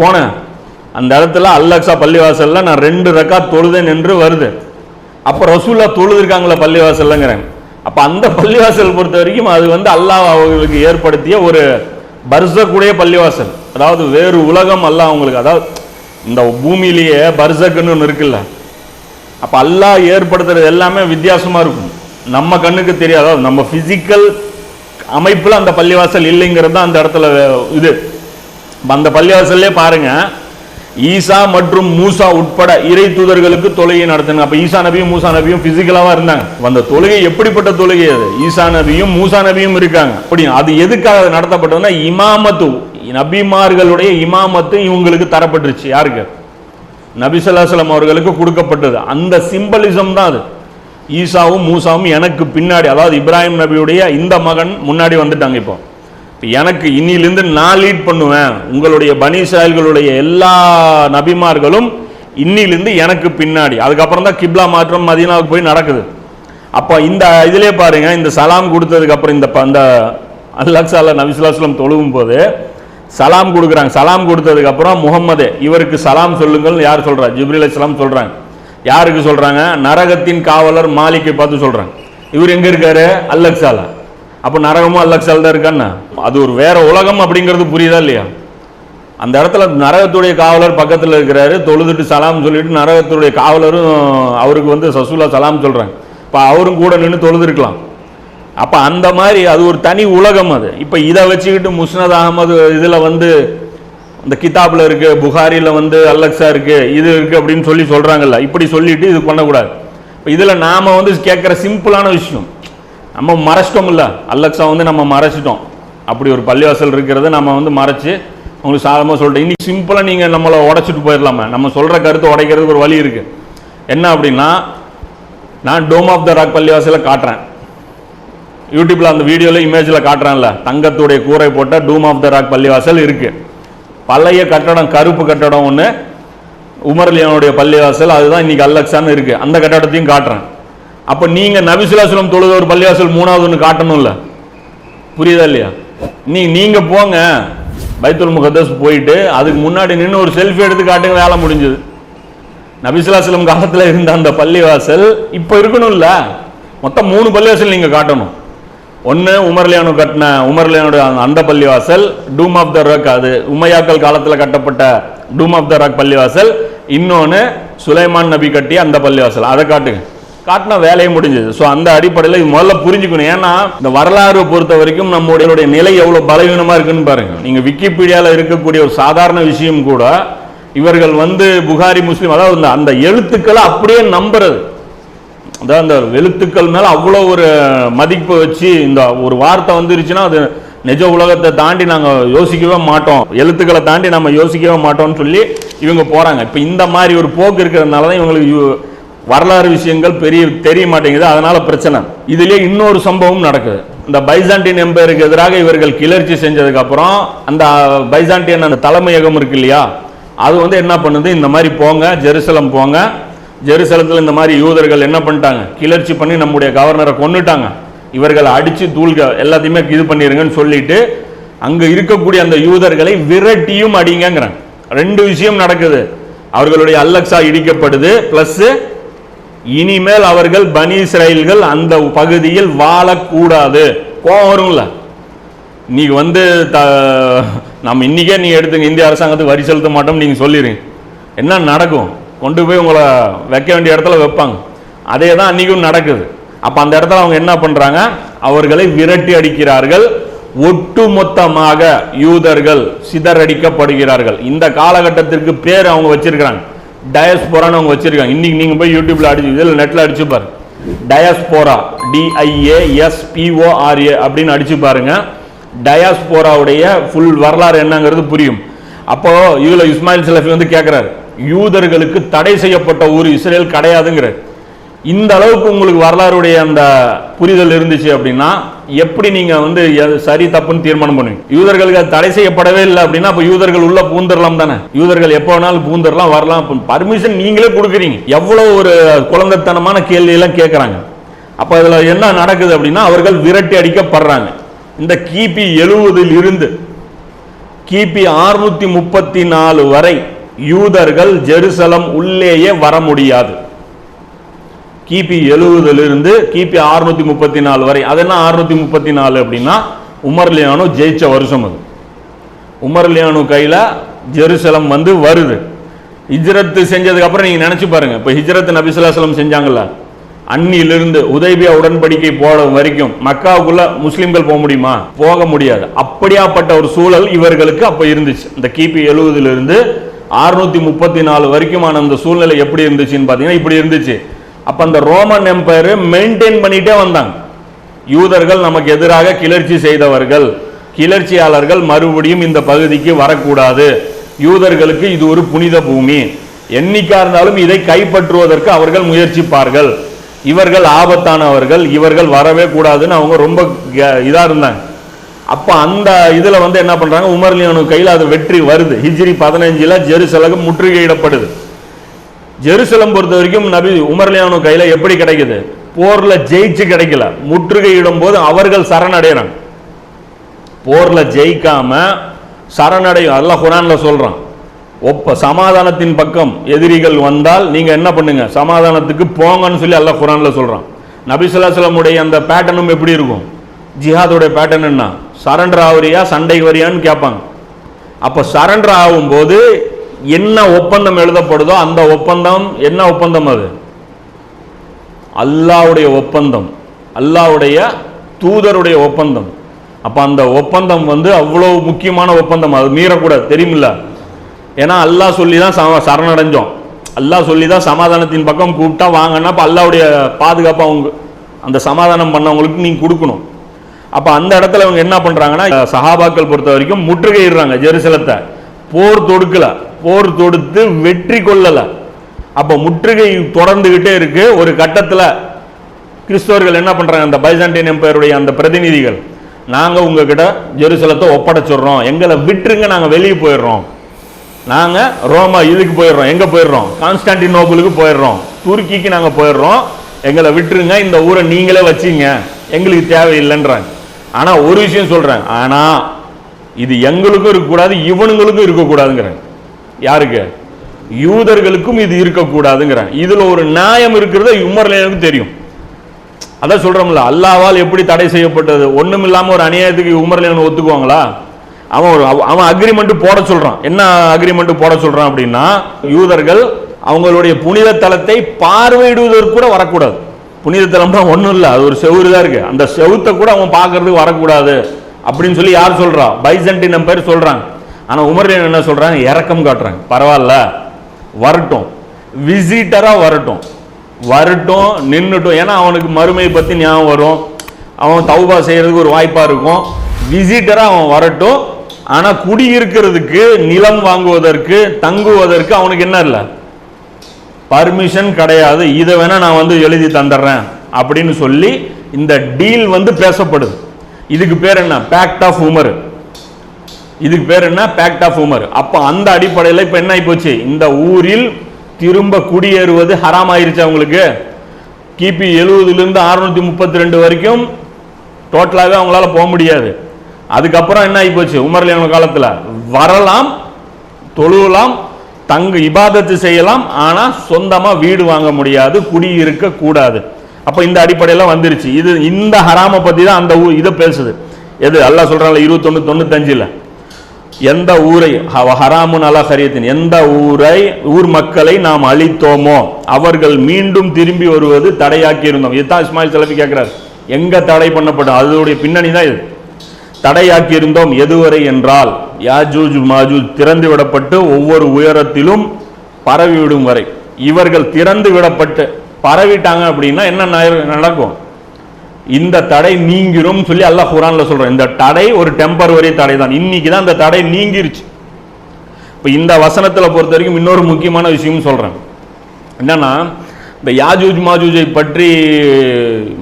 போனேன். அந்த இடத்துல அல்லக்ஸா பள்ளிவாசல்ல நான் ரெண்டு ரக்கா தொழுதேன் என்று வருது. அப்ப ரசூல்லா தொழுதுருக்காங்களா பள்ளிவாசல்லங்கிறேன். அப்ப அந்த பள்ளிவாசல் பொறுத்த வரைக்கும் அது வந்து அல்லாஹ் அவர்களுக்கு ஏற்படுத்திய ஒரு பர்சக்குடைய பள்ளிவாசல். அதாவது வேறு உலகம் அல்லாஹ் அவங்களுக்கு அதாவது இந்த பூமியிலேயே பர்சக்குன்னு ஒன்று இருக்குல்ல. அப்ப அல்லாஹ் ஏற்படுத்துறது எல்லாமே வித்தியாசமா இருக்கும். நம்ம கண்ணுக்கு தெரியாது? நம்ம பிசிக்கல் அமைப்புல அந்த பள்ளிவாசல் இல்லைங்கிறது தான் அந்த இடத்துல இது. அந்த பள்ளிவாசல்லே பாருங்க. ஈசா மற்றும் மூசா உட்பட இறை தூதர்களுக்கு தொழுகை நடத்தினாங்க. அப்ப ஈசா நபியும் மூசா நபியும் பிசிக்கலாவா இருந்தாங்க. அந்த தொழுகை எப்படிப்பட்ட தொழுகை அது? ஈசா நபியும் மூசா நபியும் இருக்காங்க. அப்படி அது எதுக்காக நடத்தப்பட்டதுன்னா இமாமத்து நபிமார்களுடைய இமாமத்து இவங்களுக்கு தரப்பட்டுருச்சு. யாருக்கு? நபிசல்லாசலம் அவர்களுக்கு கொடுக்கப்பட்டது. அந்த சிம்பலிசம் தான் அது. ஈசாவும் மூசாவும் எனக்கு பின்னாடி அதாவது இப்ராஹிம் நபியுடைய இந்த மகன் முன்னாடி வந்துட்டாங்க இப்போ. இப்போ எனக்கு இன்னிலிருந்து நான் லீட் பண்ணுவேன். உங்களுடைய பனி எல்லா நபிமார்களும் இன்னிலிருந்து எனக்கு பின்னாடி. அதுக்கப்புறம் தான் கிப்லா மாற்றம் மதீனாவுக்கு போய் நடக்குது. அப்போ இந்த இதிலே பாருங்க இந்த சலாம் கொடுத்ததுக்கு அப்புறம் இந்த ப- அந்த அல்லக்ஸால நபிசுல்லாஸ்லம் தொழுகும் போது சலாம் கொடுக்குறாங்க. சலாம் கொடுத்ததுக்கு அப்புறம் முகம்மது இவருக்கு சலாம் சொல்லுங்கள் யார் சொல்றா? ஜிப்ரில் இஸ்லாம் சொல்றாங்க. யாருக்கு சொல்றாங்க? நரகத்தின் காவலர் மாலிக்கை பார்த்து சொல்றாங்க. இவர் எங்க இருக்காரு? அல்லக்ஸால அப்போ நரகமும் அல்லக்ஸால தான் இருக்கான்னா அது ஒரு வேற உலகம் அப்படிங்கிறது புரியுதா இல்லையா? அந்த இடத்துல நரகத்துடைய காவலர் பக்கத்தில் இருக்கிறாரு தொழுதுட்டு சலாம் சொல்லிட்டு நரகத்துடைய காவலரும் அவருக்கு வந்து சசூலா சலாம் சொல்கிறாங்க இப்போ அவரும் கூட நின்று தொழுதுருக்கலாம். அப்போ அந்த மாதிரி அது ஒரு தனி உலகம் அது. இப்போ இதை வச்சுக்கிட்டு முஸ்னத் அகமது இதில் வந்து இந்த கிதாப்பில் இருக்கு புகாரியில் வந்து அல்லக்ஸா இருக்கு இது இருக்கு அப்படின்னு சொல்லி சொல்றாங்கல்ல. இப்படி சொல்லிட்டு இது பண்ணக்கூடாது. இப்போ இதில் நாம வந்து கேட்குற சிம்பிளான விஷயம். நம்ம மறைச்சிட்டோம்ல. அல்லக்ஸா வந்து நம்ம மறைச்சிட்டோம். அப்படி ஒரு பள்ளிவாசல் இருக்கிறத நம்ம வந்து மறைச்சி உங்களுக்கு சாதமாக சொல்லிட்டேன். இன்னைக்கு சிம்பிளாக நீங்கள் நம்மளை உடைச்சிட்டு போயிடலாமா. நம்ம சொல்கிற கருத்தை உடைக்கிறதுக்கு ஒரு வழி இருக்குது என்ன அப்படின்னா நான் டோம் ஆஃப் த ராக் பள்ளிவாசலை காட்டுறேன். யூடியூப்பில் அந்த வீடியோவில் இமேஜில் காட்டுறேன்ல. தங்கத்துடைய கூரை போட்ட டூம் ஆஃப் த ராக் பள்ளிவாசல் இருக்குது பழைய கட்டடம் கருப்பு கட்டடம் ஒன்று உமர்லியானுடைய பள்ளிவாசல் அதுதான் இன்னைக்கு அல்லக்ஸான்னு இருக்குது அந்த கட்டடத்தையும் காட்டுறேன். அப்போ நீங்க நபிசுலாசலம் தொழுத ஒரு பள்ளிவாசல் மூணாவது ஒன்று காட்டணும்ல? புரியுதா இல்லையா? நீ நீங்க போங்க. பைத்துல் முகத்தஸ் போயிட்டு அதுக்கு முன்னாடி நின்று ஒரு செல்ஃபி எடுத்து காட்டுங்க வேலை முடிஞ்சது. நபிசுலாசலம் காலத்தில் இருந்த அந்த பள்ளிவாசல் இப்போ இருக்கணும்ல? மொத்தம் மூணு பள்ளிவாசல் நீங்கள் காட்டணும். ஒன்று உமர்லியானு கட்டின உமர்லியானுடைய அந்த- அந்த பள்ளிவாசல் டூம் ஆஃப் த ராக் அது. உமையாக்கள் காலத்தில் கட்டப்பட்ட டூம் ஆஃப் த ராக் பள்ளிவாசல். இன்னொன்று சுலைமான் நபி கட்டிய அந்த பள்ளிவாசல். அதை காட்டுங்க. காட்டினா வேலையை முடிஞ்சது. ஸோ அந்த அடிப்படையில் இது முதல்ல புரிஞ்சுக்கணும். ஏன்னா இந்த வரலாறு பொறுத்த வரைக்கும் நம்முடைய நிலை எவ்வளோ பலவீனமாக இருக்குன்னு பாருங்க. நீங்கள் விக்கிபீடியாவில் இருக்கக்கூடிய ஒரு சாதாரண விஷயம் கூட இவர்கள் வந்து புகாரி முஸ்லீம் அதாவது இந்த- அந்த எழுத்துக்களை அப்படியே நம்புறது. அதாவது அந்த எழுத்துக்கள் மேலே அவ்வளோ ஒரு மதிப்பு வச்சு இந்த ஒரு வார்த்தை வந்துருச்சுன்னா அது நிஜ உலகத்தை தாண்டி நாங்கள் யோசிக்கவே மாட்டோம். எழுத்துக்களை தாண்டி நம்ம யோசிக்கவே மாட்டோம்னு சொல்லி இவங்க போகிறாங்க இப்போ இந்த மாதிரி ஒரு போக்கு இருக்கிறதுனால தான் இவங்களுக்கு வரலாறு விஷயங்கள் பெரிய தெரிய மாட்டேங்குது. அதனால பிரச்சனை. இதுலேயே இன்னொரு சம்பவம் நடக்குது. இந்த பைசாண்டியன் எம்பையருக்கு எதிராக இவர்கள் கிளர்ச்சி செஞ்சதுக்கு அப்புறம் அந்த பைசாண்டியன் அந்த தலைமையகம் இருக்கு இல்லையா? அது வந்து என்ன பண்ணுது? இந்த மாதிரி போங்க ஜெருசலம் போங்க. ஜெருசலத்தில் இந்த மாதிரி யூதர்கள் என்ன பண்ணிட்டாங்க? கிளர்ச்சி பண்ணி நம்முடைய கவர்னரை கொண்டுட்டாங்க இவர்களை அடித்து தூள்க எல்லாத்தையுமே இது பண்ணிடுங்கன்னு சொல்லிட்டு அங்கே இருக்கக்கூடிய அந்த யூதர்களை விரட்டியும் அடிங்கிறாங்க ரெண்டு விஷயம் நடக்குது. அவர்களுடைய அல்லக்ஸா இடிக்கப்படுது ப்ளஸ்ஸு இனிமேல் அவர்கள் பனி இஸ்ரேல்கள் அந்த பகுதியில் வாழக்கூடாது. கோவம் வரும்ல? நீங்க வந்து த நம்ம இன்னைக்கே நீ எடுத்துங்க இந்திய அரசாங்கத்துக்கு வரி செலுத்த மாட்டோம் நீங்க சொல்லிடுங்க என்ன நடக்கும்? கொண்டு போய் உங்களை வைக்க வேண்டிய இடத்துல வைப்பாங்க. அதே தான் அன்னைக்கும் நடக்குது. அப்போ அந்த இடத்துல அவங்க என்ன பண்றாங்க? அவர்களை விரட்டி அடிக்கிறார்கள். ஒட்டுமொத்தமாக யூதர்கள் சிதறடிக்கப்படுகிறார்கள். இந்த காலகட்டத்திற்கு பேர் அவங்க வச்சிருக்கிறாங்க. டயஸ்போரான்னு அவங்க வச்சிருக்காங்க. இன்றைக்கி நீங்கள் போய் யூடியூப்பில் அடிச்சு இதில் நெட்டில் அடிச்சு பாருங்க டயஸ்போரா டிஐஏ எஸ்பிஓஆர்ஏ அப்படின்னு அடிச்சு பாருங்க. டயாஸ்போராவுடைய ஃபுல் வரலாறு என்னங்கிறது புரியும். அப்போ இதில் இஸ்மாயில் சலஃபி வந்து கேட்குறாரு யூதர்களுக்கு தடை செய்யப்பட்ட ஊர் இஸ்ரேல் கிடையாதுங்கிறார். இந்த அளவுக்கு உங்களுக்கு வரலாறுடைய அந்த புரிதல் இருந்துச்சு அப்படின்னா எப்படி நீங்கள் வந்து சரி தப்புன்னு தீர்மானம் பண்ணுவீங்க? யூதர்களுக்கு அது தடை செய்யப்படவே இல்லை அப்படின்னா அப்போ யூதர்கள் உள்ள பூந்தரலாம் தானே? யூதர்கள் எப்போ வேணாலும் பூந்தரலாம் வரலாம். பர்மிஷன் நீங்களே கொடுக்குறீங்க. எவ்வளோ ஒரு குழந்தைத்தனமான கேள்வியெல்லாம் கேட்குறாங்க அப்போ அதில் என்ன நடக்குது அப்படின்னா அவர்கள் விரட்டி அடிக்கப்படுறாங்க. இந்த கிபி எழுவதில் இருந்து கிபி அறுநூத்தி முப்பத்தி நாலு வரை யூதர்கள் ஜெருசலம் உள்ளேயே வர முடியாது. கிபி எழுபதுலேருந்து கிபி அறுநூத்தி முப்பத்தி நாலு வரை. அது என்ன அறுநூத்தி முப்பத்தி நாலு அப்படின்னா உமர்லியானு ஜெயிச்ச வருஷம் அது. உமர்லியானு கையில் ஜெருசலம் வந்து வருது. ஹிஜ்ரத்து செஞ்சதுக்கப்புறம் நீங்கள் நினச்சி பாருங்க. இப்போ ஹிஜ்ரத் நபிசுல்லாசலம் செஞ்சாங்கல்ல? அன்னியிலிருந்து உதய்பியா உடன்படிக்கை போட வரைக்கும் மக்காவுக்குள்ள முஸ்லிம்கள் போக முடியுமா? போக முடியாது. அப்படியாப்பட்ட ஒரு சூழல் இவர்களுக்கு அப்போ இருந்துச்சு. இந்த கிபி எழுபதுலேருந்து அறுநூத்தி முப்பத்தி நாலு வரைக்குமான அந்த சூழ்நிலை எப்படி இருந்துச்சுன்னு பார்த்தீங்கன்னா இப்படி இருந்துச்சு. அப்ப அந்த ரோமன் எம்பையர் மெயின்டைன் பண்ணிட்டே வந்தாங்க. யூதர்கள் நமக்கு எதிராக கிளர்ச்சி செய்தவர்கள் கிளர்ச்சியாளர்கள் மறுபடியும் இந்த பகுதிக்கு வரக்கூடாது. யூதர்களுக்கு இது ஒரு புனித பூமி. என்னைக்கா இருந்தாலும் இதை கைப்பற்றுவதற்கு அவர்கள் முயற்சிப்பார்கள். இவர்கள் ஆபத்தானவர்கள் இவர்கள் வரவே கூடாதுன்னு அவங்க ரொம்ப க- இருந்தாங்க. அப்போ அந்த இதில் வந்து என்ன பண்ணுறாங்க உமர்லியானு கையில் அது வெற்றி வருது. ஹிஜ்ரி பதினஞ்சில் ஜெருசலகம் முற்றுகையிடப்படுது. ஜெருசலம் பொறுத்த வரைக்கும் நபி உமர்லியானு கையில எப்படி கிடைக்குது? போர்ல ஜெயிச்சு கிடைக்கல. முற்றுகையிடும் போது அவர்கள் சரணடைகிறாங்க போர்ல ஜெயிக்காம சரணடையும். அதெல்லாம் குரான்ல சொல்றான். ஒப்ப சமாதானத்தின் பக்கம் எதிரிகள் வந்தால் நீங்க என்ன பண்ணுங்க? சமாதானத்துக்கு போங்கன்னு சொல்லி அல்லாஹ் குரான்ல சொல்றான். நபிசுல்லாசலமுடைய அந்த பேட்டர்னும் எப்படி இருக்கும்? ஜிஹாதோடைய பேட்டர்ன் என்ன? சரண்டர் ஆகுறியா சண்டை வரியான்னு கேட்பாங்க. அப்போ சரண்டர் ஆகும்போது என்ன ஒப்பந்தம் எழுதப்படுதோ அந்த ஒப்பந்தம் என்ன ஒப்பந்தம் அது? அல்லாவுடைய ஒப்பந்தம். அல்லாவுடைய தூதருடைய ஒப்பந்தம். அப்போ அந்த ஒப்பந்தம் வந்து அவ்வளோ முக்கியமான ஒப்பந்தம். அது மீறக்கூடாது. தெரியுமில்ல? ஏன்னா அல்லாஹ் சொல்லி தான் சம- சரணடைஞ்சோம். அல்லாஹ் சொல்லி தான் சமாதானத்தின் பக்கம் கூப்பிட்டா வாங்கன்னா அப்ப அல்லாவுடைய பாதுகாப்பு அவங்க அந்த சமாதானம் பண்ணவங்களுக்கு நீங்கள் கொடுக்கணும். அப்போ அந்த இடத்துல அவங்க என்ன பண்ணுறாங்கன்னா சஹாபாக்கள் பொறுத்த வரைக்கும் முற்றுகையிடுறாங்க ஜெருசலத்தை. போர் தொடுக்கல. போர் தொடுத்து வெற்றி கொள்ளலை. அப்போ முற்றுகை தொடர்ந்துக்கிட்டே இருக்கு. ஒரு கட்டத்தில் கிறிஸ்தவர்கள் என்ன பண்ணுறாங்க அந்த பைசாண்டியன் எம்பையருடைய அந்த பிரதிநிதிகள் நாங்கள் உங்ககிட்ட ஜெருசலத்தை ஒப்படைச்சிடுறோம். எங்களை விட்டுருங்க நாங்கள் வெளியே போயிடுறோம். நாங்கள் ரோமா இதுக்கு போயிடுறோம் எங்கே போயிடுறோம்? கான்ஸ்டான்டினோபிளுக்கு போயிடுறோம். துருக்கிக்கு நாங்கள் போயிடுறோம். எங்களை விட்டுருங்க இந்த ஊரை நீங்களே வச்சிங்க. எங்களுக்கு தேவையில்லைன்றாங்க. ஆனால் ஒரு விஷயம் சொல்கிறேன் ஆனால் இது எங்களுக்கும் இருக்கக்கூடாது இவனுங்களுக்கும் இருக்கக்கூடாதுங்கிறேன். யாருக்கு? யூதர்களுக்கும் இது இருக்கக்கூடாதுங்கிற இதுல ஒரு நியாயம் இருக்கிறத உமர்லேனுக்கு தெரியும். அதான் சொல்றோம்ல அல்லாவால் எப்படி தடை செய்யப்பட்டது? ஒன்றும் இல்லாமல் ஒரு அநியாயத்துக்கு உமர்லேனு ஒத்துக்குவாங்களா? அவன் ஒரு அவன் அக்ரிமெண்ட் போட சொல்றான். என்ன அக்ரிமெண்ட் போட சொல்றான் அப்படின்னா யூதர்கள் அவங்களுடைய புனித தலத்தை பார்வையிடுவதற்கு கூட வரக்கூடாது. புனித தலம்னா ஒன்றும் இல்லை அது ஒரு செவுறு தான் இருக்கு. அந்த செவுத்தை கூட அவன் பார்க்கறதுக்கு வரக்கூடாது. அப்படின்னு சொல்லி யார் சொல்றா? பைசன்டின் பேர் சொல்கிறாங்க ஆனால் உமர் என்ன சொல்கிறாங்க இறக்கம் காட்டுறாங்க. பரவாயில்ல. வரட்டும். விசிட்டராக வரட்டும். வரட்டும் நின்றுட்டும் ஏன்னா அவனுக்கு மறுமையை பற்றி ஞாபகம் வரும். அவன் தௌபா செய்கிறதுக்கு ஒரு வாய்ப்பாக இருக்கும். விசிட்டராக அவன் வரட்டும். ஆனால் குடியிருக்கிறதுக்கு நிலம் வாங்குவதற்கு தங்குவதற்கு அவனுக்கு என்ன இல்லை? பர்மிஷன் கிடையாது. இதை வேணால் நான் வந்து எழுதி தந்துடுறேன் அப்படின்னு சொல்லி இந்த டீல் வந்து பேசப்படுது. இதுக்கு பேர் என்ன? பேக்ட் ஆஃப் உமர் இதுக்கு பேர் என்ன? பேக்ட் ஆஃப் உமர் அப்போ அந்த அடிப்படையில் இப்போ என்ன ஆகிப்போச்சு இந்த ஊரில் திரும்ப குடியேறுவது ஹராம் ஆயிருச்சு அவங்களுக்கு கிபி எழுபதுலேருந்து அறுநூத்தி முப்பத்தி ரெண்டு வரைக்கும் டோட்டலாகவே அவங்களால போக முடியாது. அதுக்கப்புறம் என்ன ஆகிப்போச்சு உமர்லியான காலத்தில் வரலாம் தொழுவலாம் தங்கு இபாதத்து செய்யலாம் ஆனால் சொந்தமாக வீடு வாங்க முடியாது குடியிருக்க கூடாது. அப்போ இந்த அடிப்படையில் வந்துருச்சு. இது இந்த ஹராமை பற்றி தான் அந்த ஊ- இதை பேசுது. எது? அல்லா சொல்கிறாங்களே இருபத்தொன்று தொண்ணூத்தஞ்சில். எந்த ஊரை ஹராமுன் அலா ஹரியத்தின் எந்த ஊரை ஊர் மக்களை நாம் அழித்தோமோ அவர்கள் மீண்டும் திரும்பி வருவது தடையாக்கி இருந்தோம் இதுதான் இஸ்மாயில் செலவி கேட்கிறார். எங்க தடை பண்ணப்படும் அதனுடைய பின்னணி தான் இது. தடையாக்கி இருந்தோம் எதுவரை என்றால் யாஜூஜ் மாஜூஜ் திறந்து விடப்பட்டு ஒவ்வொரு உயரத்திலும் பரவி விடும் வரை. இவர்கள் திறந்து விடப்பட்டு பரவிட்டாங்க அப்படின்னா என்ன நடக்கும்? இந்த தடை நீங்கிரும் சொல்லி அல்லாஹ் குரான்ல சொல்றோம் இந்த தடை ஒரு டெம்பரவரி தடை தான் இன்னைக்கு தான் இந்த தடை நீங்கிருச்சு. இப்போ இந்த வசனத்தில் பொறுத்த வரைக்கும் இன்னொரு முக்கியமான விஷயம் சொல்கிறேன் என்னன்னா இந்த யாஜூஜ் மாஜூஜை பற்றி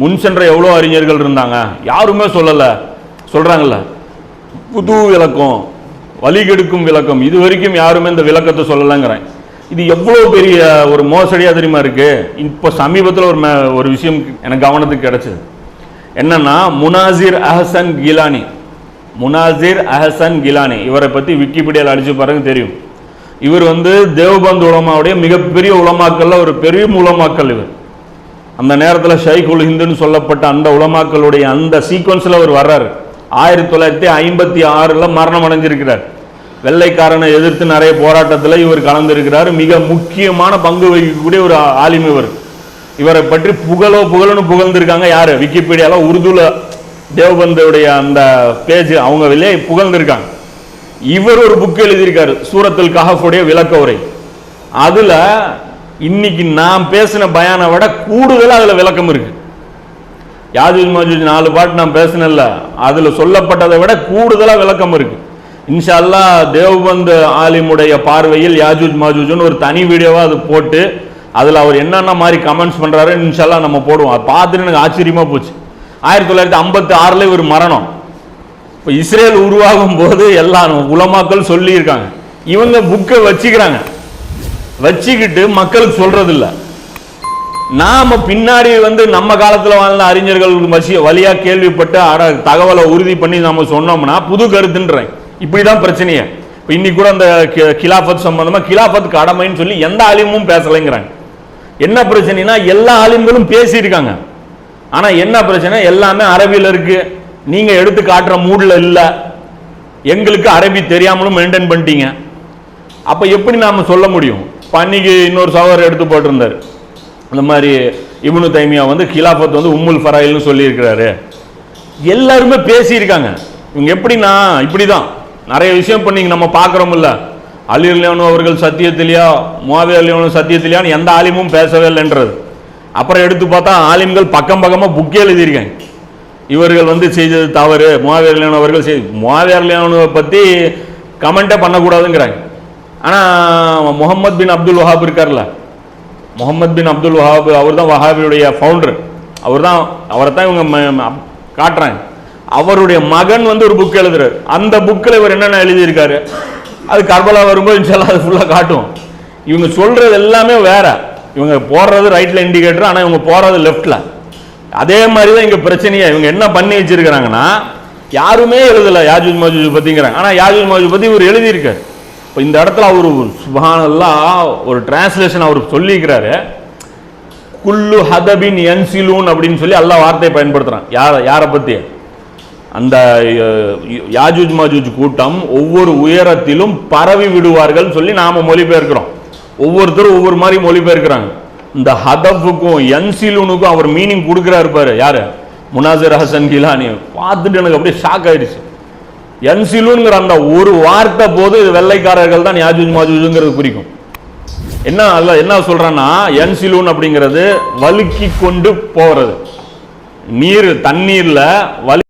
முன் சென்ற எவ்வளோ அறிஞர்கள் இருந்தாங்க? யாருமே சொல்லலை. சொல்கிறாங்கல்ல புது விளக்கம் வழிகெடுக்கும் விளக்கம். இது வரைக்கும் யாருமே இந்த விளக்கத்தை சொல்லலைங்கிறேன். இது எவ்வளோ பெரிய ஒரு மோசடியாக தெரியுமா இருக்குது இப்போ சமீபத்தில் ஒரு ஒரு விஷயம் எனக்கு கவனத்துக்கு கிடச்சிது. என்னன்னா முனாசிர் அஹசன் கிலானி. முனாசிர் அஹசன் கிலானி. இவரை பற்றி விக்கிபீடியாவில் அடிச்சு பாருங்க தெரியும். இவர் வந்து தேவ்பந்த் உலமாவுடைய மிகப்பெரிய உலமாக்கல்ல ஒரு பெரிய உலமாக்கல் இவர். அந்த நேரத்தில் ஷைகுல் ஹிந்துன்னு சொல்லப்பட்ட அந்த உலமாக்களுடைய அந்த சீக்வன்ஸில் அவர் வர்றாரு. ஆயிரத்தி தொள்ளாயிரத்தி ஐம்பத்தி ஆறில் மரணம் அடைஞ்சிருக்கிறார். வெள்ளைக்காரனை எதிர்த்து நிறைய போராட்டத்தில் இவர் கலந்திருக்கிறார். மிக முக்கியமான பங்கு வகிக்கக்கூடிய ஒரு ஆலிம் இவர். இவரை பற்றி புகழோ புகழன்னு புகழ்ந்திருக்காங்க யாரு? விக்கிபீடியால உருதுல தேவபந்துடைய அந்த பேஜ் அவங்க வெளியே புகழ்ந்திருக்காங்க. இவர் ஒரு புக் எழுதியிருக்காரு சூரத்தில் கஹஃபுடைய விளக்க உரை அதுல இன்னைக்கு நான் பேசின பயானை விட கூடுதலாக அதுல விளக்கம் இருக்கு. யாஜூஜ் மாஜூஜ் நாலு பாட்டு நான் பேசினேன்ல அதுல சொல்லப்பட்டதை விட கூடுதலாக விளக்கம் இருக்கு. இன்ஷா அல்லாஹ் தேவபந்து ஆலிமுடைய பார்வையில் யாஜூஜ் மாஜூஜ்னு ஒரு தனி வீடியோவா அது போட்டு அதில் அவர் என்னென்ன மாதிரி கமெண்ட்ஸ் பண்ணுறாரு இன்ஷா நம்ம போடுவோம். அதை பார்த்துட்டு எனக்கு ஆச்சரியமாக போச்சு. ஆயிரத்தி தொள்ளாயிரத்தி ஐம்பத்தி ஆறுல இவர் மரணம். இப்போ இஸ்ரேல் உருவாகும் போது எல்லா உலமாக்கள் சொல்லியிருக்காங்க. இவங்க புக்கை வச்சுக்கிறாங்க. வச்சுக்கிட்டு மக்களுக்கு சொல்கிறதில்ல நாம் பின்னாடி வந்து நம்ம காலத்தில் வாழ்ந்த அறிஞர்கள் வசி வழியாக கேள்விப்பட்டு அட தகவலை உறுதி பண்ணி நம்ம சொன்னோம்னா புது கருத்துன்றேன். இப்படி தான் பிரச்சனையே. இப்போ இன்னைக்கு கூட அந்த கி- கிலாஃபத் சம்பந்தமா கிலாஃபத் கடமைன்னு சொல்லி எந்த அழிவும் பேசலைங்கிறாங்க. என்ன பிரச்சனைனா எல்லா ஆலிம்களும் பேசியிருக்காங்க. ஆனால் என்ன பிரச்சனை? எல்லாமே அரபியில் இருக்கு. நீங்கள் எடுத்து காட்டுற மூடில் இல்லை. எங்களுக்கு அரபி தெரியாமலும் மெயின்டைன் பண்ணிட்டீங்க. அப்போ எப்படி நாம் சொல்ல முடியும்? இப்போ அன்னைக்கு இன்னொரு சகோதரர் எடுத்து போட்டிருந்தார். இந்த மாதிரி இபுனு தைமியா வந்து கிலாஃபத் வந்து உம்முல் ஃபராயில்னு சொல்லியிருக்கிறாரு. எல்லாருமே பேசியிருக்காங்க. இவங்க எப்படின்னா இப்படிதான். நிறைய விஷயம் பண்ணி நம்ம பார்க்குறோம்ல. அலி அலியானு அவர்கள் சத்தியத்திலையா முவாவி அலியானு சத்தியத்திலையான்னு எந்த ஆலிமும் பேசவே இல்லைன்றது. அப்புறம் எடுத்து பார்த்தா ஆலிம்கள் பக்கம் பக்கமாக புக்கே எழுதியிருக்காங்க. இவர்கள் வந்து செய்தது தவறு. முவாவியர் அலியானு அவர்கள் செய் முவாவியர் அலியானுவை பற்றி கமெண்ட்டே பண்ணக்கூடாதுங்கிறாங்க. ஆனால் முகமது பின் அப்துல் வஹாப் இருக்கார்ல. முகமது பின் அப்துல் வஹாப் அவர் தான் வஹாபியுடைய ஃபவுண்டர் அவர் தான் அவரை தான் இவங்க ம- காட்டுறாங்க. அவருடைய மகன் வந்து ஒரு புக் எழுதுறாரு. அந்த புக்கில் இவர் என்னென்ன எழுதியிருக்காரு? அது கர்பலா வரும்போது இன்ஷால்லாம் அது ஃபுல்லாக காட்டும். இவங்க சொல்கிறது எல்லாமே வேற. இவங்க போடுறது ரைட்டில் இண்டிகேட்டர் ஆனால் இவங்க போடுறது லெஃப்டில் அதே மாதிரி தான் இங்கே பிரச்சனையே. இவங்க என்ன பண்ணி வச்சிருக்கிறாங்கன்னா யாருமே எழுதலை யாஜூஜ் மாஜூஜ் பற்றிங்கிறாங்க ஆனால் யாஜூஜ் மாஜூஜ் பற்றி இவர் எழுதியிருக்கார். இப்போ இந்த இடத்துல அவர் சுபானல்லாம் ஒரு டிரான்ஸ்லேஷன் அவர் சொல்லியிருக்கிறாரு. குல்லு ஹதபின் என்சிலூன் அப்படின்னு சொல்லி எல்லா வார்த்தையை பயன்படுத்துகிறான் யார் யாரை பற்றி அந்த யாஜூஜ் மாஜூஜ் கூட்டம் ஒவ்வொரு உயரத்திலும் பரவி விடுவார்கள் சொல்லி நாம மொழிபெயர்க்கிறோம். ஒவ்வொருத்தரும் ஒவ்வொரு மாதிரி மொழிபெயர்க்கிறாங்க. இந்த ஹதஃபுக்கும் என்சிலுனுக்கும் அவர் மீனிங் கொடுக்குறாரு பாரு யாரு? முனாசிர் ஹசன் கிலானி. பார்த்துட்டு எனக்கு அப்படியே ஷாக் ஆயிடுச்சு. என்சிலுங்கிற அந்த ஒரு வார்த்தை போது வெள்ளைக்காரர்கள் தான் யாஜூஜ் மாஜூஜுங்கிறது குறிக்கும் என்ன அல்ல என்ன சொல்றேன்னா என்சிலூன் அப்படிங்கிறது வலுக்கி கொண்டு போகிறது நீர் தண்ணீர்ல வலு